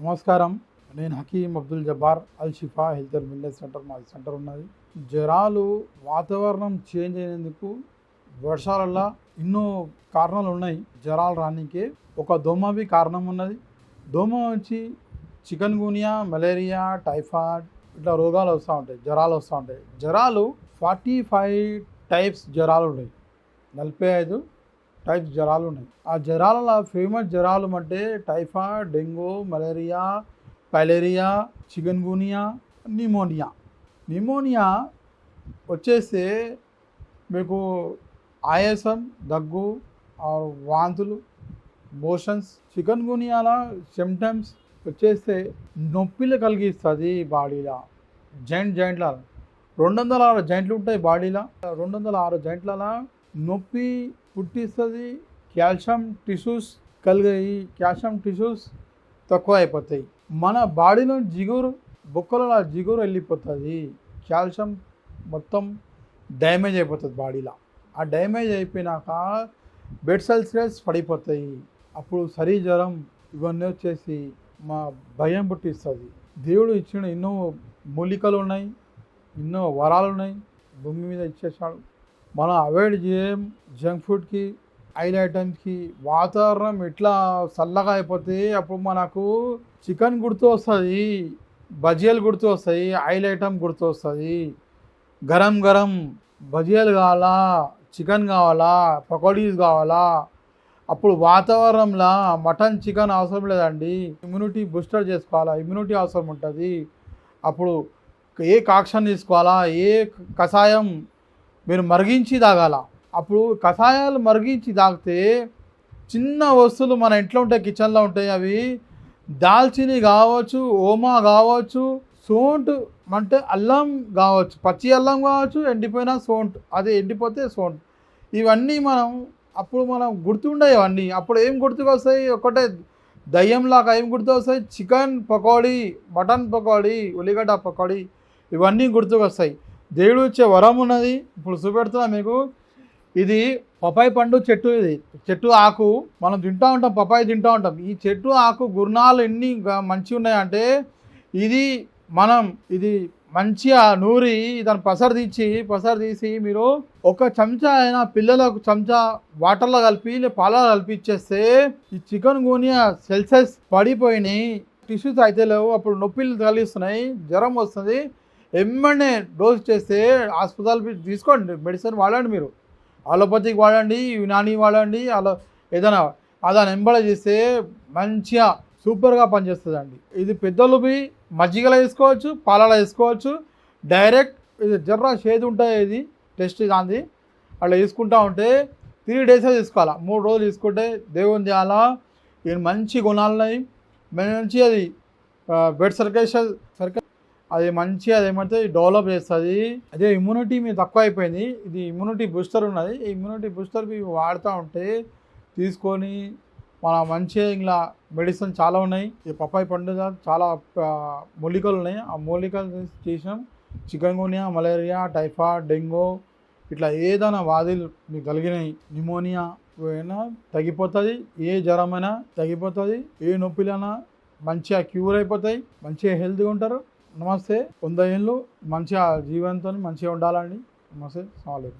నమస్కారం. నేను Hakim Abdul Jabbar Al Shifa health and wellness centre మాది సెంటర్ ఉన్నది. జ్వరాలు వాతావరణం చేంజ్ అయినందుకు వర్షాలల్ల ఎన్నో కారణాలు ఉన్నాయి. జ్వరాలు రానికే ఒక దోమవి కారణం ఉన్నది. దోమ వచ్చి చికెన్ గునియా మలేరియా టైఫాయిడ్ ఇట్లా రోగాలు వస్తూ ఉంటాయి. జ్వరాలు వస్తూ ఉంటాయి. జ్వరాలు ఫార్టీ ఫైవ్ టైప్స్ జ్వరాలు ఉన్నాయి. నలభై ఐదు టైప్స్ జ్వరాలు ఉన్నాయి. ఆ జ్వరాలలో ఫేమస్ జ్వరాలు అంటే typhoid dengue malaria filaria chikungunya pneumonia. Pneumonia వచ్చేస్తే మీకు ఆయాసం దగ్గు వాంతులు మోషన్స్ చికెన్ గునియాల సిమ్టమ్స్ వచ్చేస్తే నొప్పిలు కలిగిస్తుంది బాడీలో. జాయింట్ జాయింట్ల రెండు వందల ఆరు జాయింట్లు ఉంటాయి బాడీలో. రెండు వందల ఆరు జాయింట్లలో నొప్పి పుట్టిస్తుంది కాల్షియం టిష్యూస్ కలిగాయి కాల్షియం టిష్యూస్ తక్కువ అయిపోతాయి మన బాడీలో జిగురు బొక్కలలో జిగురు వెళ్ళిపోతుంది. కాల్షియం మొత్తం డ్యామేజ్ అయిపోతుంది బాడీలో. ఆ డ్యామేజ్ అయిపోయినాక బెడ్ సెల్స్ పడిపోతాయి. అప్పుడు సరి జ్వరం ఇవన్నీ వచ్చేసి మా భయం పుట్టిస్తుంది. దేవుడు ఇచ్చిన ఎన్నో మూలికలు ఉన్నాయి ఎన్నో వరాలు ఉన్నాయి. భూమి మీద ఇచ్చేసాడు మనం అవాయిడ్ చేయం జంక్ ఫుడ్కి ఆయిల్ ఐటమ్స్కి వాతావరణం ఎట్లా చల్లగా అయిపోతే అప్పుడు మనకు చికెన్ గుర్తు వస్తుంది బజియాలు గుర్తు వస్తాయి ఆయిల్ ఐటమ్ గుర్తు వస్తుంది గరం గరం బజియాలు కావాలా చికెన్ కావాలా పకోడీస్ కావాలా? అప్పుడు వాతావరణంలో మటన్ చికెన్ అవసరం లేదండి. ఇమ్యూనిటీ బూస్టర్ చేసుకోవాలా ఇమ్యూనిటీ అవసరం ఉంటుంది. అప్పుడు ఏ కాక్షన్ తీసుకోవాలా ఏ కషాయం మీరు మరిగించి తాగాల. అప్పుడు కషాయాలు మరిగించి తాగితే చిన్న వస్తువులు మన ఇంట్లో ఉంటాయి కిచెన్లో ఉంటాయి అవి దాల్చిని కావచ్చు ఓమా కావచ్చు సోంట్ అంటే అల్లం కావచ్చు పచ్చి అల్లం కావచ్చు ఎండిపోయిన సోంట్ అది ఎండిపోతే సోంట్. ఇవన్నీ మనం అప్పుడు మనం గుర్తుండే ఇవన్నీ అప్పుడు ఏం గుర్తుకొస్తాయి? ఒకటే దయ్యంలాగా ఏం గుర్తుకొస్తాయి? చికెన్ పకోడీ మటన్ పకోడీ ఉల్లిగడ్డ పకోడీ ఇవన్నీ గుర్తుకొస్తాయి. దేవుడు ఇచ్చే వరం ఉన్నది. ఇప్పుడు చూపెడుతున్నా మీకు. ఇది పపాయి పండు చెట్టు ఇది. చెట్టు ఆకు. మనం తింటూ ఉంటాం పపాయి తింటూ ఉంటాం. ఈ చెట్టు ఆకు గుర్నాలు ఎన్ని మంచి ఉన్నాయంటే ఇది మనం ఇది మంచిగా నూరి దాన్ని పసరు తీసి పసరు తీసి మీరు ఒక చెంచా అయినా పిల్లలకు చెంచా వాటర్లో కలిపి పాలలో కలిపి ఇచ్చేస్తే ఈ చికెన్ గోనియా సెల్సెస్ పడిపోయినాయి. టిష్యూస్ అయితే లేవు. అప్పుడు నొప్పిలు కలిగిస్తున్నాయి జ్వరం వస్తుంది. ఎమ్మనే డోస్ చేస్తే హాస్పిటల్ తీసుకోండి మెడిసిన్ వాడండి మీరు. అలోపతికి వాడండి యునాని వాడండి అలో ఏదైనా అదాని ఎంబడ చేస్తే మంచిగా సూపర్గా పనిచేస్తుందండి. ఇది పెద్దలుపి మజ్జిగలో వేసుకోవచ్చు పాలలో వేసుకోవచ్చు డైరెక్ట్ ఇది జర్ర షేది ఉంటుంది ఇది టెస్ట్ దాంది. అట్లా తీసుకుంటా ఉంటే త్రీ డేసే తీసుకోవాలా మూడు రోజులు తీసుకుంటే దేవుని చేయాలా ఇది మంచి గుణాలు ఉన్నాయి. మంచి అది బెడ్ సర్కేషన్ సర్కే అది మంచిగా అది ఏమంటే డెవలప్ చేస్తుంది. అదే ఇమ్యూనిటీ మీద తక్కువ అయిపోయింది. ఇది ఇమ్యూనిటీ బూస్టర్ ఉన్నది. ఈ ఇమ్యూనిటీ బూస్టర్ ఇవి వాడుతూ ఉంటే తీసుకొని మన మంచిగా ఇలా మెడిసిన్ చాలా ఉన్నాయి. ఈ పప్పాయి పండుగ చాలా మూలికలు ఉన్నాయి. ఆ మూలికలు తీసి చేసినాం. Chikungunya malaria typhoid dengue ఇట్లా ఏదైనా వ్యాధులు మీకు కలిగినాయి. న్యూమోనియా అయినా తగ్గిపోతుంది. ఏ జ్వరమైనా తగ్గిపోతుంది. ఏ నొప్పిలైనా మంచిగా క్యూర్ అయిపోతాయి. మంచిగా హెల్తీగా ఉంటారు. నమస్తే. వంద ఏళ్ళు మంచిగా జీవంతో మంచిగా ఉండాలండి. నమస్తే. సాలేదు